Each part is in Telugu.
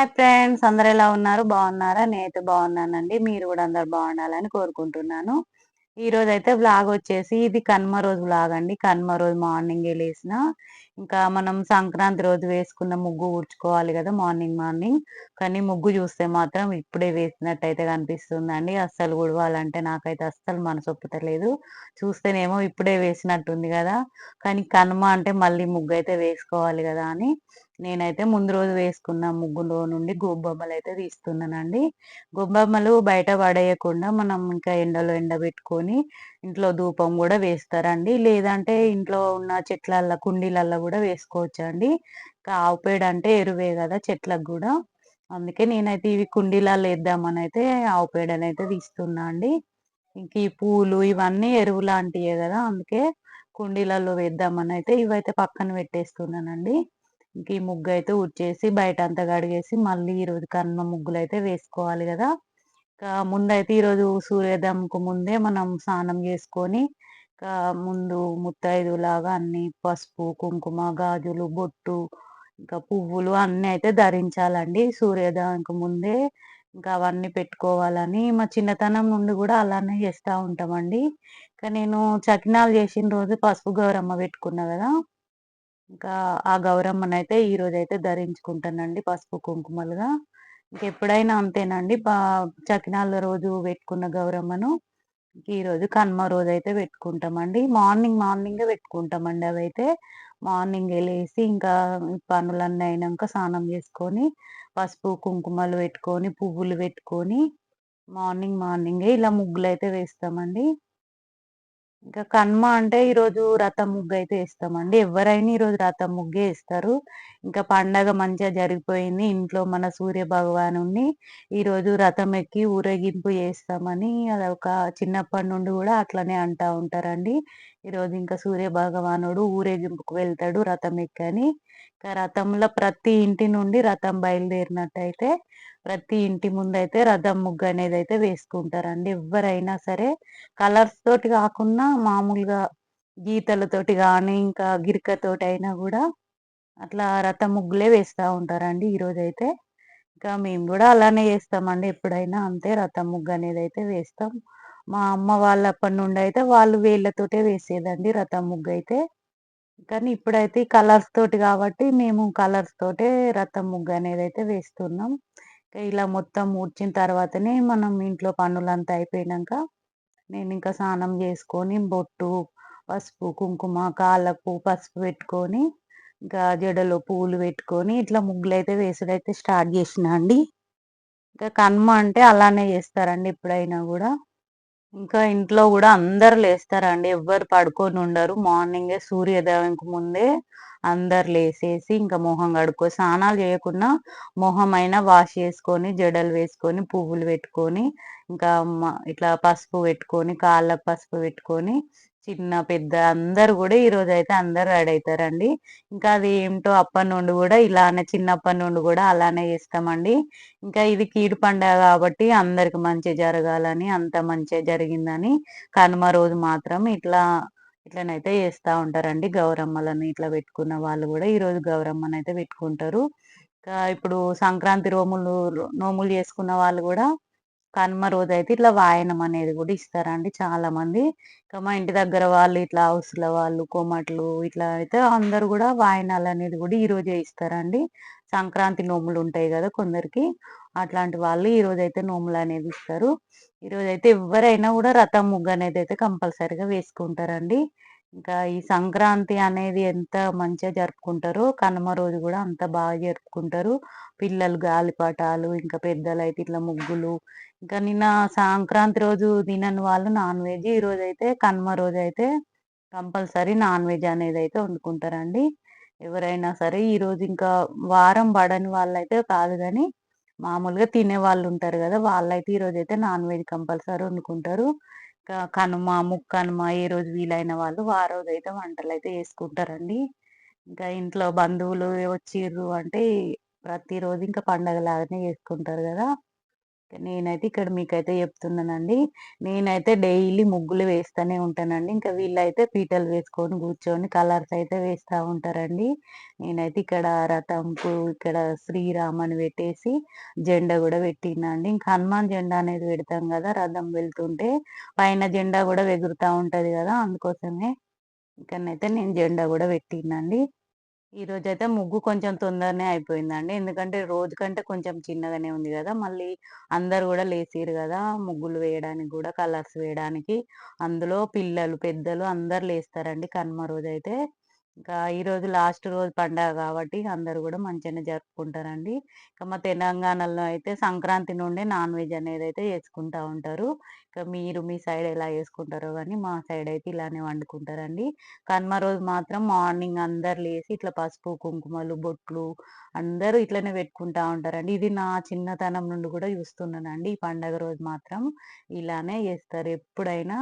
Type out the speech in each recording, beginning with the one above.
హాయ్ ఫ్రెండ్స్ అందరు ఎలా ఉన్నారు? బాగున్నారా? నేనైతే బాగున్నానండి. మీరు కూడా అందరు బాగుండాలని కోరుకుంటున్నాను. ఈ రోజు అయితే బ్లాగ్ వచ్చేసి ఇది కనుమ రోజు బ్లాగ్ అండి. కనుమ రోజు మార్నింగ్ లేసిన. ఇంకా మనం సంక్రాంతి రోజు వేసుకున్న ముగ్గు ఊడ్చుకోవాలి కదా మార్నింగ్ మార్నింగ్. కానీ ముగ్గు చూస్తే మాత్రం ఇప్పుడే వేసినట్టయితే కనిపిస్తుందండి. అస్సలు ఉడవాలంటే నాకైతే అస్సలు మనసు ఒప్పుతలేదు. చూస్తేనేమో ఇప్పుడే వేసినట్టుంది కదా. కానీ కనుమ అంటే మళ్ళీ ముగ్గు అయితే వేసుకోవాలి కదా అని. నేనైతే ముందు రోజు వేసుకున్న ముగ్గులో నుండి గోబొమ్మలు అయితే తీస్తున్నానండి. గోబొమ్మలు బయట పడేయకుండా మనం ఇంకా ఎండలో ఎండబెట్టుకొని ఇంట్లో ధూపం కూడా వేస్తారండి. లేదంటే ఇంట్లో ఉన్న చెట్లల్లో కుండీలల్లో కూడా వేసుకోవచ్చు అండి ఆవు పేడ అంటే ఎరువే కదా చెట్లకు కూడా. అందుకే నేనైతే ఇవి కుండీలలో వేద్దామని అయితే ఆవు పేడనైతే అయితే తీస్తున్నా అండి. ఇంక ఈ పూలు ఇవన్నీ ఎరువు లాంటివే కదా అందుకే కుండీలలో వేద్దామని అయితే ఇవైతే పక్కన పెట్టేస్తున్నానండి. ఇంక ఈ ముగ్గు అయితే ఉచ్చేసి బయట అంతా కడిగేసి మళ్ళీ ఈరోజు కన్న ముగ్గులు అయితే వేసుకోవాలి కదా. ఇంకా ముందైతే ఈరోజు సూర్యోదయంకు ముందే మనం స్నానం చేసుకొని ఇంకా ముందు ముత్తైదు లాగా అన్ని పసుపు కుంకుమ గాజులు బొట్టు ఇంకా పువ్వులు అన్నీ అయితే ధరించాలండి. సూర్యోదయంకు ముందే ఇంకా అవన్నీ పెట్టుకోవాలని మా చిన్నతనం నుండి కూడా అలానే చేస్తూ ఉంటామండి. ఇంకా నేను చకినాలు చేసిన రోజు పసుపు గౌరమ్మ పెట్టుకున్నా కదా. ఇంకా ఆ గౌరమ్మనైతే ఈరోజైతే ధరించుకుంటానండి పసుపు కుంకుమలుగా. ఇంకెప్పుడైనా అంతేనండి. చకినాల రోజు పెట్టుకున్న గౌరమ్మను ఈరోజు కనుమ రోజు అయితే పెట్టుకుంటామండి. మార్నింగ్ మార్నింగే పెట్టుకుంటామండి అవైతే. మార్నింగ్ వెళ్ళేసి ఇంకా పనులన్నీ అయినాక స్నానం చేసుకొని పసుపు కుంకుమలు పెట్టుకొని పువ్వులు పెట్టుకొని మార్నింగ్ మార్నింగే ఇలా ముగ్గులు అయితే వేస్తామండి. ఇంకా కన్మ అంటే ఈరోజు రథం ముగ్గు అయితే వేస్తామండి. ఎవరైనా ఈరోజు రథం ముగ్గే వేస్తారు. ఇంకా పండగ మంచిగా జరిగిపోయింది. ఇంట్లో మన సూర్య భగవాను ఈరోజు రథం ఎక్కి ఊరేగింపు చేస్తామని ఒక చిన్నప్పటి నుండి కూడా అట్లనే అంటా ఉంటారండి. ఈరోజు ఇంకా సూర్య భగవానుడు ఊరేగింపుకు వెళ్తాడు రథం ఎక్కని. రథంలో ప్రతి ఇంటి నుండి రథం బయలుదేరినట్టయితే ప్రతి ఇంటి ముందు అయితే రథం ముగ్గు అనేది అయితే వేసుకుంటారండి. ఎవరైనా సరే కలర్స్ తోటి కాకుండా మామూలుగా గీతలతోటి కానీ ఇంకా గిరికతోటి అయినా కూడా అట్లా రథం ముగ్గులే వేస్తూ ఉంటారండి ఈరోజు అయితే ఇంకా మేము కూడా అలానే చేస్తామండి. ఎప్పుడైనా అంతే రథం ముగ్గు అనేది అయితే వేస్తాం. మా అమ్మ వాళ్ళప్పటి నుండి అయితే వాళ్ళు వేళ్ళతోటే వేసేదండి రథం ముగ్గు అయితే కానీ ఇప్పుడైతే కలర్స్ తోటి కాబట్టి మేము కలర్స్ తోటే రథం ముగ్గు అనేది అయితే వేస్తున్నాం ఇలా మొత్తం ఊడ్చిన తర్వాతనే మనం ఇంట్లో పనులంతా అయిపోయినాక నేను ఇంకా స్నానం చేసుకొని బొట్టు పసుపు కుంకుమ కాళ్ళకు పసుపు పెట్టుకొని ఇంకా జడలో పూలు పెట్టుకొని ఇట్లా ముగ్గులు అయితే వేసుడైతే స్టార్ట్ చేసిన అండి. ఇంకా కనుమ అంటే అలానే చేస్తారండి ఎప్పుడైనా కూడా. ఇంకా ఇంట్లో కూడా అందరు లేస్తారండి. ఎవ్వరు పడుకొని ఉండరు. మార్నింగే సూర్యోదయంకి ముందే అందరు లేసేసి ఇంకా మొహం కడుక్కో స్నానాలు చేయకుండా మొహం అయినా వాష్ చేసుకొని జడలు వేసుకొని పువ్వులు పెట్టుకొని ఇంకా ఇట్లా పసుపు పెట్టుకొని కాళ్ళకు పసుపు పెట్టుకొని చిన్న పెద్ద అందరు కూడా ఈ రోజు అయితే అందరు రెడీ అవుతారండి ఇంకా అది ఏమిటో అప్పటి నుండి కూడా ఇలానే చిన్నప్పటి నుండి కూడా అలానే చేస్తామండి. ఇంకా ఇది కీడు పండుగ కాబట్టి అందరికి మంచి జరగాలని అంత మంచిగా జరిగిందని కనుమ రోజు మాత్రం ఇట్లా ఇట్లనైతే చేస్తూ ఉంటారండి. గౌరమ్మలను ఇట్లా పెట్టుకున్న వాళ్ళు కూడా ఈరోజు గౌరమ్మను అయితే పెట్టుకుంటారు. ఇంకా ఇప్పుడు సంక్రాంతి రోములు నోములు చేసుకున్న వాళ్ళు కూడా కనుమ రోజు అయితే ఇట్లా వాయనం అనేది కూడా ఇస్తారండి చాలా మంది ఇంకా మా ఇంటి దగ్గర వాళ్ళు ఇట్లా హౌస్ల వాళ్ళు కోమట్లు ఇట్లా అయితే అందరు కూడా వాయనాలు అనేది కూడా ఈ రోజే ఇస్తారండి. సంక్రాంతి నోములు ఉంటాయి కదా కొందరికి అట్లాంటి వాళ్ళు ఈ రోజు అయితే నోములు అనేది ఇస్తారు. ఈ రోజు అయితే ఎవరైనా కూడా రథం ముగ్గు అనేది అయితే కంపల్సరిగా వేసుకుంటారండి. ఇంకా ఈ సంక్రాంతి అనేది ఎంత మంచిగా జరుపుకుంటారో కనుమ రోజు కూడా అంత బాగా జరుపుకుంటారు. పిల్లలు గాలిపటాలు ఇంకా పెద్దలు అయితే ఇట్లా ముగ్గులు ఇంకా నిన్న సంక్రాంతి రోజు తినని వాళ్ళు నాన్ వెజ్ ఈ రోజు అయితే కనుమ రోజు అయితే కంపల్సరీ నాన్ వెజ్ అనేది అయితే వండుకుంటారండి. ఎవరైనా సరే ఈ రోజు ఇంకా వారం పడని వాళ్ళైతే కాదు కానీ మామూలుగా తినే వాళ్ళు ఉంటారు కదా వాళ్ళైతే ఈరోజు అయితే నాన్ వెజ్ కంపల్సరీ వండుకుంటారు. కనుమ ముక్కనుమ ఏ రోజు వీలైన వాళ్ళు ఆ రోజు అయితే వంటలు అయితే చేసుకుంటారండి ఇంకా ఇంట్లో బంధువులు వచ్చిర్రు అంటే ప్రతిరోజు ఇంకా పండగలాగానే చేసుకుంటారు కదా. నేనైతే ఇక్కడ మీకైతే చెప్తున్నానండి. నేనైతే డైలీ ముగ్గులు వేస్తూనే ఉంటానండి. ఇంకా వీళ్ళైతే పీటలు వేసుకొని కూర్చొని కలర్స్ అయితే వేస్తూ ఉంటారండి. నేనైతే ఇక్కడ రథంకు ఇక్కడ శ్రీరామ్ అని పెట్టేసి జెండా కూడా పెట్టినండి. ఇంకా హనుమాన్ జెండా అనేది పెడతాం కదా రథం వెళ్తుంటే పైన జెండా కూడా ఎగురుతూ ఉంటుంది కదా అందుకోసమే ఇక్కడనైతే నేను జెండా కూడా పెట్టినండి. ఈరోజైతే ముగ్గు కొంచెం తొందరనే అయిపోయిందండి. ఎందుకంటే రోజు కంటే కొంచెం చిన్నగానే ఉంది కదా మళ్ళీ అందరు కూడా లేసిర్రు కదా ముగ్గులు వేయడానికి కూడా కలర్స్ వేయడానికి. అందులో పిల్లలు, పెద్దలు అందరు లేస్తారండి కనుమ అయితే ఇంకా ఈరోజు లాస్ట్ రోజు పండగ కాబట్టి అందరూ కూడా మంచిగానే జరుపుకుంటారండి. ఇంకా మా తెలంగాణలో అయితే సంక్రాంతి నుండే నాన్ వెజ్ అనేది అయితే చేసుకుంటా ఉంటారు. ఇక మీరు మీ సైడ్ ఎలా చేసుకుంటారో కానీ మా సైడ్ అయితే ఇలానే వండుకుంటారండి. కనుమ రోజు మాత్రం మార్నింగ్ అందరు లేసి ఇట్లా పసుపు, కుంకుమలు, బొట్లు అందరూ ఇట్లనే పెట్టుకుంటా ఉంటారండి. ఇది నా చిన్నతనం నుండి కూడా చూస్తున్నానండి. ఈ పండగ రోజు మాత్రం ఇలానే చేస్తారు. ఎప్పుడైనా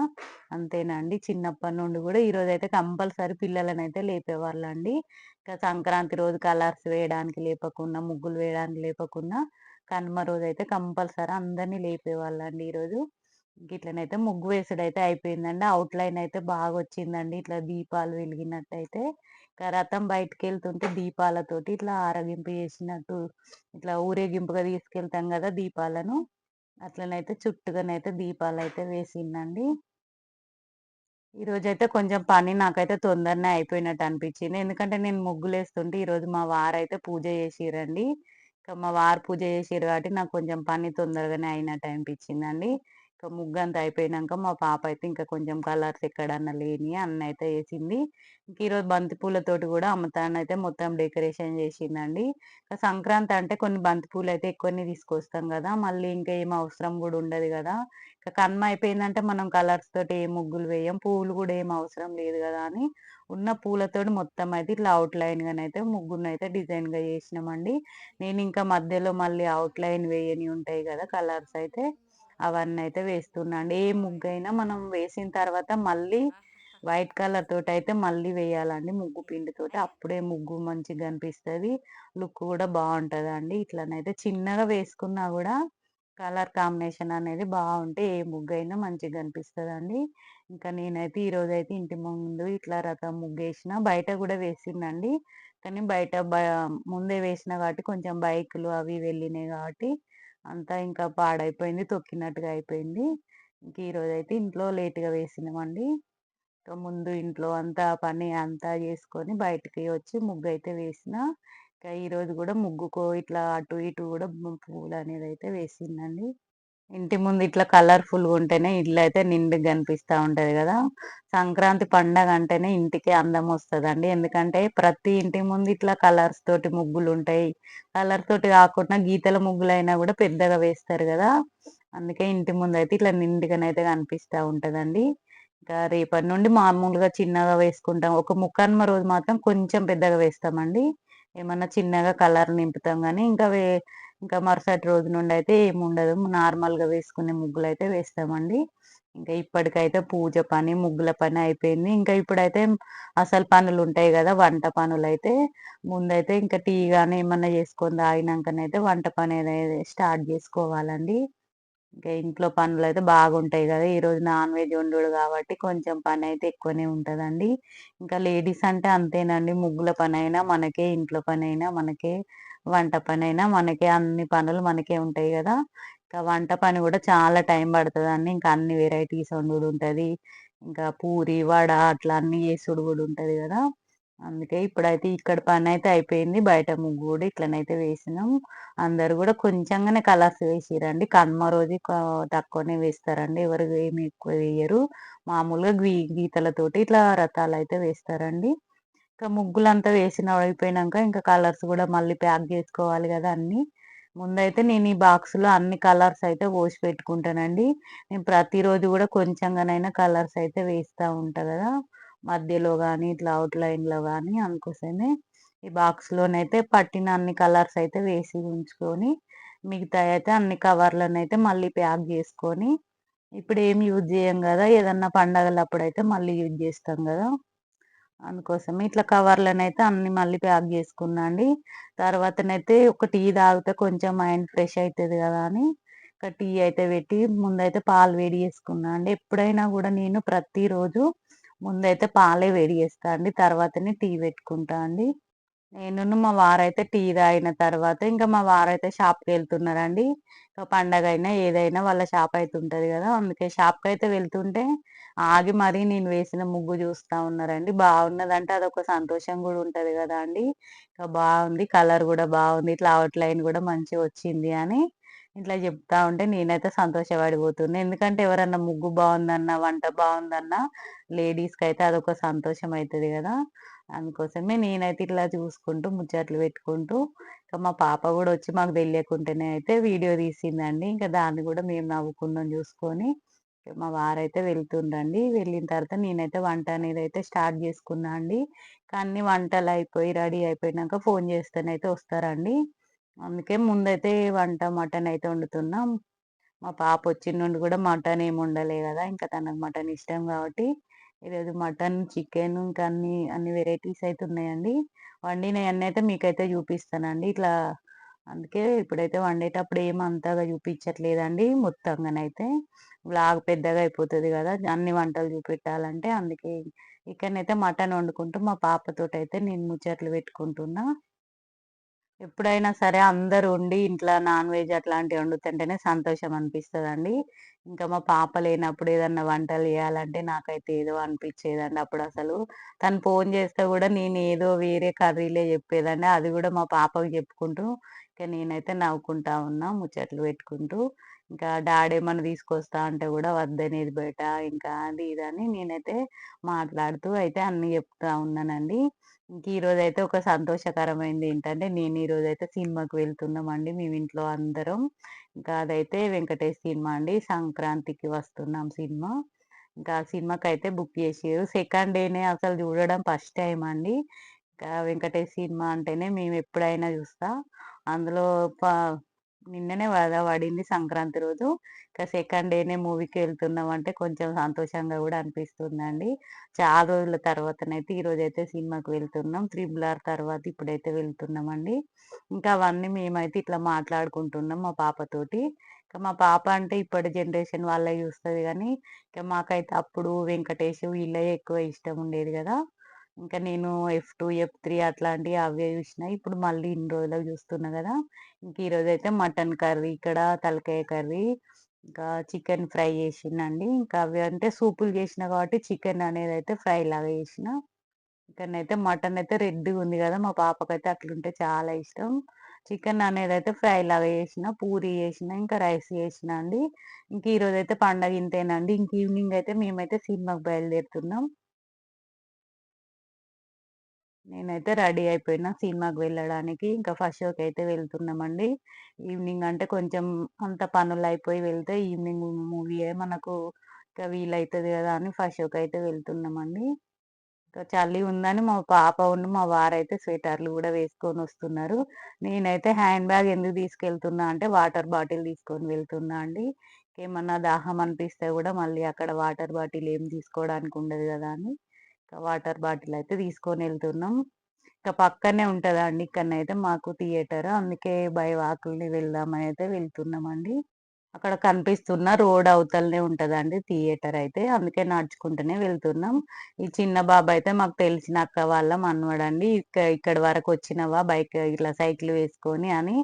అంతేనండి. చిన్నప్పటి నుండి కూడా ఈరోజైతే కంపల్సరీ పిల్లలనైతే లేపేవాళ్ళండి. ఇంకా సంక్రాంతి రోజు కలర్స్ వేయడానికి లేపకున్నా, ముగ్గులు వేయడానికి లేపకున్నా కనుమ అయితే కంపల్సరీ అందరిని లేపేవాళ్ళండి ఈరోజు. ఇట్లనైతే ముగ్గు వేసుడైతే అయిపోయిందండి. అవుట్‌లైన్ అయితే బాగా వచ్చిందండి. ఇట్లా దీపాలు వెలిగినట్టయితే. ఇక రథం వెళ్తుంటే దీపాలతోటి ఇట్లా ఆరగింపు చేసినట్టు ఇట్లా ఊరేగింపుగా తీసుకెళ్తాం కదా దీపాలను. అట్లనైతే చుట్టుగానైతే దీపాలు అయితే వేసిందండి. ఈరోజైతే కొంచెం పని నాకైతే తొందరనే అయిపోయినట్టు అనిపించింది. ఎందుకంటే నేను ముగ్గులు వేస్తుంటే ఈరోజు మా వారైతే పూజ చేసిర్రండి. ఇక మా వారు పూజ చేసిరు కాబట్టి నాకు కొంచెం పని తొందరగానే అయినట్టు అనిపించిందండి. ఇంకా ముగ్గంతా అయిపోయినాక మా పాప అయితే ఇంకా కొంచెం కలర్స్ ఎక్కడన్నా లేని అన్న అయితే వేసింది ఇంక ఈరోజు బంతి పూలతోటి కూడా అమ్మతానైతే మొత్తం డెకరేషన్ చేసిందండి. ఇంకా సంక్రాంతి అంటే కొన్ని బంతి అయితే ఎక్కువనే తీసుకొస్తాం కదా! మళ్ళీ ఇంకా ఏం అవసరం కూడా ఉండదు కదా! ఇక కన్మ అయిపోయిందంటే మనం కలర్స్ తోటి ఏ ముగ్గులు వేయం. పువ్వులు కూడా ఏం అవసరం లేదు కదా అని ఉన్న పూలతోటి మొత్తం అయితే ఇట్లా అవుట్‌లైన్‌గానైతే ముగ్గునైతే డిజైన్‌గా చేసినామండి. నేను ఇంకా మధ్యలో మళ్ళీ అవుట్‌లైన్ వేయని ఉంటాయి కదా కలర్స్ అయితే అవన్నీ అయితే వేస్తున్నా అండి. ఏ ముగ్గైనా మనం వేసిన తర్వాత మళ్ళీ వైట్ కలర్ తోటయితే మళ్ళీ వేయాలండి ముగ్గు పిండితోటి. అప్పుడే ముగ్గు మంచిగా కనిపిస్తది. లుక్ కూడా బావుంటదండి. ఇట్లనైతే చిన్నగా వేసుకున్నా కూడా కలర్ కాంబినేషన్ అనేది బావుంటే ఏ ముగ్గైనా మంచిగా కనిపిస్తదండి. ఇంకా నేనైతే ఈరోజైతే ఇంటి ముందు ఇట్లా రథం ముగ్గేసిన. బయట కూడా వేసిన్నండి. కానీ బయట బ ముందే వేసిన కాబట్టి కొంచెం బైకులు అవి వెళ్ళినాయి కాబట్టి అంతా ఇంకా పాడైపోయింది. తొక్కినట్టుగా అయిపోయింది. ఇంక ఈరోజైతే ఇంట్లో లేట్‌గా వేసినామండి. ముందు ఇంట్లో అంతా పని అంతా చేసుకొని బయటికి వచ్చి ముగ్గు అయితే వేసిన. ఇంకా ఈరోజు కూడా ముగ్గుకు ఇట్లా అటు ఇటు కూడా పూలు అనేది అయితే వేసిందండి. ఇంటి ముందు ఇట్లా కలర్‌ఫుల్‌గా ఉంటేనే ఇల్లయితే నిండుగా కనిపిస్తూ ఉంటుంది కదా! సంక్రాంతి పండగ అంటేనే ఇంటికి అందం వస్తుందండి ఎందుకంటే ప్రతి ఇంటి ముందు ఇట్లా కలర్స్ తోటి ముగ్గులు ఉంటాయి కలర్ తోటి కాకుండా గీతల ముగ్గులైనా కూడా పెద్దగా వేస్తారు కదా! అందుకే ఇంటి ముందు అయితే ఇట్లా నిండుగానైతే కనిపిస్తూ ఉంటదండి. ఇంకా రేపటి నుండి మామూలుగా చిన్నగా వేసుకుంటాం. ఒక ముక్కనుమ రోజు మాత్రం కొంచెం పెద్దగా వేస్తామండి. ఏమన్నా చిన్నగా కలర్ నింపుతాం కానీ ఇంకా వే ఇంకా మరుసటి రోజు నుండి అయితే ఏముండదు. నార్మల్‌గా వేసుకునే ముగ్గులైతే వేస్తామండి. ఇంకా ఇప్పటికైతే పూజ పని, ముగ్గుల పని అయిపోయింది. ఇంకా ఇప్పుడైతే అసలు పనులు ఉంటాయి కదా! వంట పనులైతే ముందైతే ఇంకా టీ కానీ ఏమన్నా చేసుకొని తాగినాకనైతే వంట పని అనేది స్టార్ట్ చేసుకోవాలండి. ఇంకా ఇంట్లో పనులు అయితే బాగుంటాయి కదా! ఈరోజు నాన్ వెజ్ వండుడు కాబట్టి కొంచెం పని అయితే ఎక్కువనే ఉంటదండి. ఇంకా లేడీస్ అంటే అంతేనండి. ముగ్గుల పనైనా మనకే, ఇంట్లో పనైనా మనకే, వంట పనైనా మనకే అన్ని పనులు మనకే ఉంటాయి కదా! ఇంకా వంట పని కూడా చాలా టైం పడుతుందండి ఇంకా అన్ని వెరైటీస్ వండుడు ఉంటది. ఇంకా పూరి, వడ అట్లా అన్ని చేసుడు కూడా ఉంటది కదా! అందుకే ఇప్పుడైతే ఇక్కడ పని అయితే అయిపోయింది. బయట ముగ్గు కూడా ఇట్లనైతే వేసినాం. అందరు కూడా కొంచెంగానే కలర్స్ వేసిర్రండి. కనుమ రోజు తక్కువనే వేస్తారండి. ఎవరు ఏమి ఎక్కువ వేయరు. మామూలుగా గీ గీతలతోటి ఇట్లా రథాలు అయితే వేస్తారండి. ఇంకా ముగ్గులంతా వేసిన అయిపోయినాక ఇంకా కలర్స్ కూడా మళ్ళీ ప్యాక్ చేసుకోవాలి కదా అన్నీ. ముందైతే నేను ఈ బాక్స్‌లో అన్ని కలర్స్ అయితే పోసి పెట్టుకుంటానండి. నేను ప్రతిరోజు కూడా కొంచెంగానైనా కలర్స్ అయితే వేస్తూ ఉంటా కదా! మధ్యలో కానీ ఇట్లా అవుట్‌లైన్‌లో కానీ అందుకోసమే ఈ బాక్స్‌లోనైతే పట్టిన అన్ని కలర్స్ అయితే వేసి ఉంచుకొని మిగతాయయితే అన్ని కవర్లనైతే మళ్ళీ ప్యాక్ చేసుకొని ఇప్పుడు ఏం యూజ్ చేయం కదా! ఏదన్నా పండగలప్పుడైతే మళ్ళీ యూజ్ చేస్తాం కదా! అందుకోసమే ఇట్లా కవర్లనైతే అన్ని మళ్ళీ ప్యాక్ చేసుకున్నాండి తర్వాతనైతే ఒక టీ తాగితే కొంచెం మైండ్ ఫ్రెష్ అవుతుంది కదా అని ఒక టీ అయితే పెట్టి ముందైతే పాలు వేడి చేసుకున్నా అండి ఎప్పుడైనా కూడా నేను ప్రతిరోజు ముందైతే పాలే వేడి చేస్తా అండి తర్వాతనే టీ పెట్టుకుంటా అండి. నేను మా వారైతే టీ తాగిన తర్వాత ఇంకా మా వారైతే షాప్కి వెళ్తున్నారండి. పండగ అయినా ఏదైనా వాళ్ళ షాప్ అయితే ఉంటది కదా అందుకే షాప్కి అయితే వెళ్తుంటే ఆగి మరీ నేను వేసిన ముగ్గు చూస్తా ఉన్నారండి. బాగున్నదంటే అదొక సంతోషం కూడా ఉంటది కదా అండి. బాగుంది కలర్ కూడా బాగుంది ఇట్లా అవుట్ లైన్ కూడా మంచిగా వచ్చింది అని ఇట్లా చెప్తా ఉంటే నేనైతే సంతోషపడిపోతున్నా. ఎందుకంటే ఎవరన్నా ముగ్గు బాగుందన్నా వంట బాగుందన్నా లేడీస్కి అయితే అదొక సంతోషం అవుతుంది కదా. అందుకోసమే నేనైతే ఇట్లా చూసుకుంటూ ముచ్చట్లు పెట్టుకుంటూ ఇంకా మా పాప కూడా వచ్చి మాకు తెలియకుంటేనే అయితే వీడియో తీసిందండి. ఇంకా దాన్ని కూడా మేము నవ్వుకున్నాం చూసుకొని. మా వారైతే వెళ్తుండండి. వెళ్ళిన తర్వాత నేనైతే వంట అనేది అయితే స్టార్ట్ చేసుకున్నా అండి. కానీ వంటలు అయిపోయి రెడీ అయిపోయినాక ఫోన్ చేస్తేనైతే వస్తారండి. అందుకే ముందైతే వంట మటన్ అయితే వండుతున్నాం. మా పాప వచ్చిన నుండి కూడా మటన్ ఏమి ఉండలే కదా. ఇంకా తనకు మటన్ ఇష్టం కాబట్టి ఈరోజు మటన్ చికెన్ ఇంకా అన్ని అన్ని వెరైటీస్ అయితే ఉన్నాయండి. వండినవన్నీ అయితే మీకైతే చూపిస్తానండి. ఇట్లా అందుకే ఇప్పుడైతే వండేటప్పుడు ఏం అంతగా చూపించట్లేదండి మొత్తంగానైతే. బ్లాగ్ పెద్దగా అయిపోతుంది కదా అన్ని వంటలు చూపెట్టాలంటే అందుకే ఇక్కడనైతే మటన్ వండుకుంటూ మా పాపతోటి అయితే నేను ముచ్చట్లు పెట్టుకుంటున్నా. ఎప్పుడైనా సరే అందరు ఉండి ఇంట్లో నాన్ వెజ్ అట్లాంటివి వండుతుంటేనే సంతోషం అనిపిస్తుందండి. ఇంకా మా పాప లేనప్పుడు ఏదన్నా వంటలు చేయాలంటే నాకైతే ఏదో అనిపించేదండి అప్పుడు అసలు తను ఫోన్ చేస్తే కూడా నేను ఏదో వేరే కర్రీలే చెప్పేదండి. అది కూడా మా పాపకు చెప్పుకుంటూ ఇంకా నేనైతే నవ్వుకుంటా ఉన్నా ముచ్చట్లు పెట్టుకుంటూ ఇంకా డాడీ ఏమన్నా తీసుకొస్తా అంటే కూడా వద్దనేది బయట ఇంకా అది ఇది అని నేనైతే మాట్లాడుతూ అయితే అన్ని చెప్తా ఉన్నానండి. ఇంక ఈరోజు అయితే ఒక సంతోషకరమైనది ఏంటంటే నేను ఈరోజు అయితే సినిమాకి వెళ్తున్నామండి. మేము ఇంట్లో అందరం. ఇంకా అదైతే వెంకటేష్ సినిమా అండి. సంక్రాంతికి వస్తున్నాం సినిమా. ఇంకా సినిమాకి అయితే బుక్ చేసారు సెకండ్ డేనే అసలు చూడడం ఫస్ట్ టైం అండి. ఇంకా వెంకటేష్ సినిమా అంటేనే మేము ఎప్పుడైనా చూస్తా. అందులో నిన్ననే వద పడింది సంక్రాంతి రోజు. ఇంకా సెకండ్ డేనే మూవీకి వెళ్తున్నాం అంటే కొంచెం సంతోషంగా కూడా అనిపిస్తుందండి. చాలా రోజుల తర్వాతనైతే ఈరోజు అయితే సినిమాకి వెళ్తున్నాం. త్రిబుల్ ఆర్ తర్వాత ఇప్పుడైతే వెళ్తున్నామండి. ఇంకా అవన్నీ మేమైతే ఇట్లా మాట్లాడుకుంటున్నాం మా పాపతోటి. ఇంకా మా పాప అంటే ఇప్పటి జనరేషన్ వాళ్ళే చూస్తుంది కానీ ఇంకా మాకైతే అప్పుడు వెంకటేష్ వీళ్ళే ఎక్కువ ఇష్టం ఉండేది కదా. ఇంకా నేను ఎఫ్ టూ ఎఫ్ త్రీ అట్లాంటివి అవే చూసిన. ఇప్పుడు మళ్ళీ ఇన్ని రోజులకు చూస్తున్నా కదా. ఇంక ఈరోజు అయితే మటన్ కర్రీ ఇక్కడ తలకాయ కర్రీ ఇంకా చికెన్ ఫ్రై చేసిందండి ఇంకా అవి అంటే సూపులు చేసిన కాబట్టి చికెన్ అనేది అయితే ఫ్రై లాగా చేసిన. అయితే మటన్ అయితే రెడ్గా ఉంది కదా. మా పాపకైతే అట్లుంటే చాలా ఇష్టం. చికెన్ అనేది అయితే ఫ్రై లాగా చేసిన పూరి చేసిన ఇంకా రైస్ చేసిన అండి. ఇంక ఈరోజు అయితే పండగ ఇంతేనండి ఇంక ఈవినింగ్ అయితే మేమైతే సినిమాకి బయలుదేరుతున్నాం. నేనైతే రెడీ అయిపోయినా సినిమాకి వెళ్ళడానికి. ఇంకా ఫస్ట్ షోకి అయితే వెళ్తున్నామండి. ఈవినింగ్ అంటే కొంచెం అంత పనులు అయిపోయి వెళ్తే ఈవినింగ్ మూవీ మనకు ఇంకా వీలవుతుంది కదా అని ఫస్ట్ షోకి అయితే వెళ్తున్నామండి. ఇంకా చలి ఉందని మా పాప ఉండి మా వారైతే స్వెటర్లు కూడా వేసుకొని వస్తున్నారు. నేనైతే హ్యాండ్ బ్యాగ్ ఎందుకు తీసుకెళ్తున్నా అంటే వాటర్ బాటిల్ తీసుకొని వెళ్తున్నా అండి. ఏమన్నా దాహం అనిపిస్తే కూడా మళ్ళీ అక్కడ వాటర్ బాటిల్ ఏం తీసుకోవడానికి ఉండదు కదా అని. వాటర్ బాటిల్ అయితే తీసుకొని వెళ్తున్నాం. ఇంకా పక్కనే ఉంటుందా అండి ఇక్కడనైతే మాకు థియేటర్. అందుకే బై వాకుల్ని వెళ్దామని అయితే వెళ్తున్నామండి. అక్కడ కనిపిస్తున్న రోడ్ అవతలనే ఉంటుందండి థియేటర్ అయితే. అందుకే నడుచుకుంటూనే వెళ్తున్నాం. ఈ చిన్న బాబు అయితే మాకు తెలిసిన అక్క వాళ్ళ మనవడండి ఇక్కడ వరకు వచ్చినవా? బైక్ ఇట్లా సైకిల్ వేసుకొని అని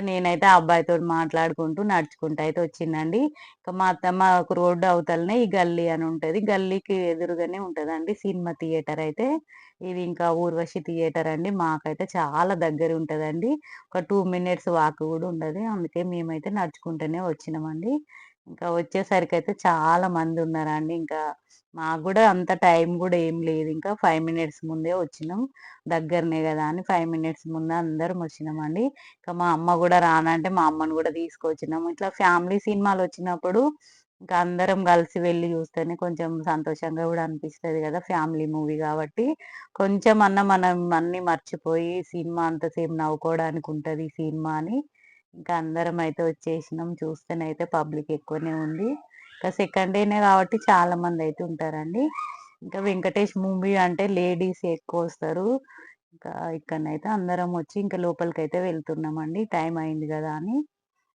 నేనైతే ఆ అబ్బాయితో మాట్లాడుకుంటూ నడుచుకుంటూ అయితే వచ్చిందండి. ఇంకా మా మాకు రోడ్డు అవతలనే ఈ గల్లీ అని ఉంటది. గల్లీకి ఎదురుగానే ఉంటదండి సినిమా థియేటర్ అయితే. ఇది ఇంకా ఊర్వశి థియేటర్ అండి. మాకైతే చాలా దగ్గర ఉంటదండి. ఒక టూ మినిట్స్ వాక్ కూడా ఉండదు. అందుకే మేమైతే నడుచుకుంటూనే వచ్చినామండి. ఇంకా వచ్చేసరికి అయితే చాలా మంది ఉన్నారండి. ఇంకా మాకు కూడా అంత టైం కూడా ఏం లేదు. ఇంకా ఫైవ్ మినిట్స్ ముందే వచ్చినాం. దగ్గరనే కదా అని ఫైవ్ మినిట్స్ ముందే అందరం వచ్చినామండి. ఇంకా మా అమ్మ కూడా రానంటే మా అమ్మను కూడా తీసుకొచ్చినాము. ఇట్లా ఫ్యామిలీ సినిమాలు వచ్చినప్పుడు ఇంకా అందరం కలిసి వెళ్ళి చూస్తేనే కొంచెం సంతోషంగా కూడా అనిపిస్తుంది కదా ఫ్యామిలీ మూవీ కాబట్టి. కొంచెం అన్న మనం అన్ని మర్చిపోయి సినిమా అంతసేపు నవ్వుకోవడానికి ఉంటుంది సినిమా అని. ఇంకా అందరం అయితే వచ్చేసినాం. చూస్తేనైతే పబ్లిక్ ఎక్కువనే ఉంది. ఇంకా సెకండ్ డేనే కాబట్టి చాలా మంది అయితే ఉంటారండి. ఇంకా వెంకటేష్ మూవీ అంటే లేడీస్ ఎక్కువ వస్తారు. ఇంకా ఇక్కడనైతే అందరం వచ్చి ఇంకా లోపలికి అయితే వెళ్తున్నామండి. టైం అయింది కదా అని.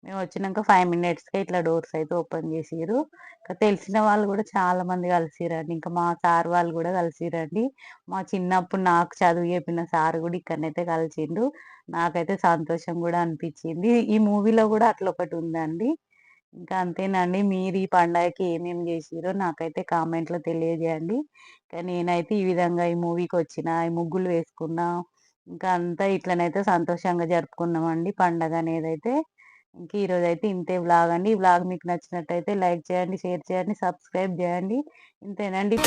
మేము వచ్చినాక ఫైవ్ మినిట్స్‌కే ఇట్లా డోర్స్ అయితే ఓపెన్ చేసిర్రు. ఇంకా తెలిసిన వాళ్ళు కూడా చాలా మంది కలిసిర్రండి. ఇంకా మా సార్ వాళ్ళు కూడా కలిసిర్రండి. మా చిన్నప్పుడు నాకు చదువు చెప్పిన సార్ కూడా ఇక్కడనైతే కలిసిండు. నాకైతే సంతోషం కూడా అనిపించింది. ఈ మూవీలో కూడా అట్లా ఒకటి ఉందండి. ఇంకా అంతేనండి. మీరు ఈ పండగకి ఏమేమి చేసిరో నాకైతే కామెంట్‌లో తెలియజేయండి. ఇంకా నేనైతే ఈ విధంగా ఈ మూవీకి వచ్చిన ఈ ముగ్గులు వేసుకున్న, ఇంకా అంతా ఇట్లనైతే సంతోషంగా జరుపుకున్నామండి పండగ అనేది అయితే ఇంక ఈరోజైతే ఇంతే బ్లాగ్ అండి. ఈ బ్లాగ్ మీకు నచ్చినట్టయితే లైక్ చేయండి, షేర్ చేయండి, సబ్స్క్రైబ్ చేయండి. ఇంతేనండి.